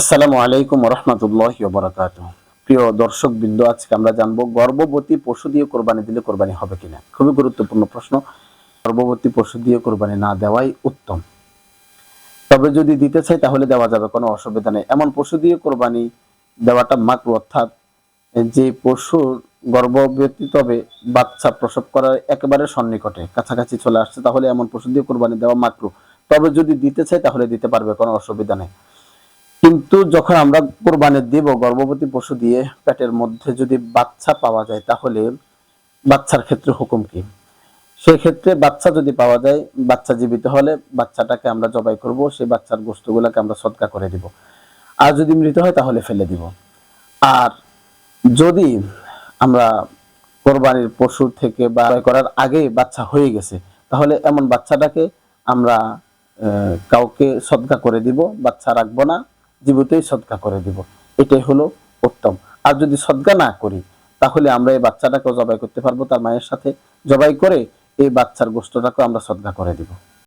আসসালামু আলাইকুম রহমতুল্লাহ বরাকাত প্রিয় দর্শক বিন্দু আজকে আমরা জানব গর্ভবতী পশু দিয়ে কোরবানি দিলে কোরবানি হবে কিনা। খুবই গুরুত্বপূর্ণ প্রশ্ন। গর্ভবতী পশু দিয়ে কোরবানি না দেওয়াই উত্তম। তবে যদি দিতে চাই, তাহলে দেওয়া যাবে, কোনো অসুবিধা নেই। এমন পশু দিয়ে কোরবানি দেওয়াটা মাকরু অর্থাৎ যে পশুর গর্ভবতী তবে বাচ্চা প্রসব করার একেবারে সন্নিকটে, কাছাকাছি চলে আসছে, তাহলে এমন পশু দিয়ে কোরবানি দেওয়া মাকরু তবে যদি দিতে চাই, তাহলে দিতে পারবে, কোনো অসুবিধা নেই। কিন্তু যখন আমরা কোরবানি দিব, গর্ভবতী পশু দিয়ে পেটের মধ্যে যদি বাচ্চা পাওয়া যায়, তাহলে বাচ্চার ক্ষেত্রে হুকুম কি? সেই ক্ষেত্রে বাচ্চা যদি পাওয়া যায়, বাচ্চা জীবিত হলে বাচ্চাটাকে আমরা জবাই করব, সেই বাচ্চার গোস্তগুলোকে আমরা সদকা করে দিব। আর যদি মৃত হয়, তাহলে ফেলে দিব। আর যদি আমরা কোরবানির পশু থেকে বা করার আগে বাচ্চা হয়ে গেছে, তাহলে এমন বাচ্চাটাকে আমরা কাউকে সদকা করে দিব, বাচ্চা রাখব না। জীবিতই সদকা করে দিব। এটাই হলো উত্তম। আর যদি সদকা না করি, তাহলে আমরা এই বাচ্চাটাকেও জবাই করতে পারব, তার মায়ের সাথে জবাই করে এই বাচ্চার গোস্তটাকেও আমরা সদকা করে দিব।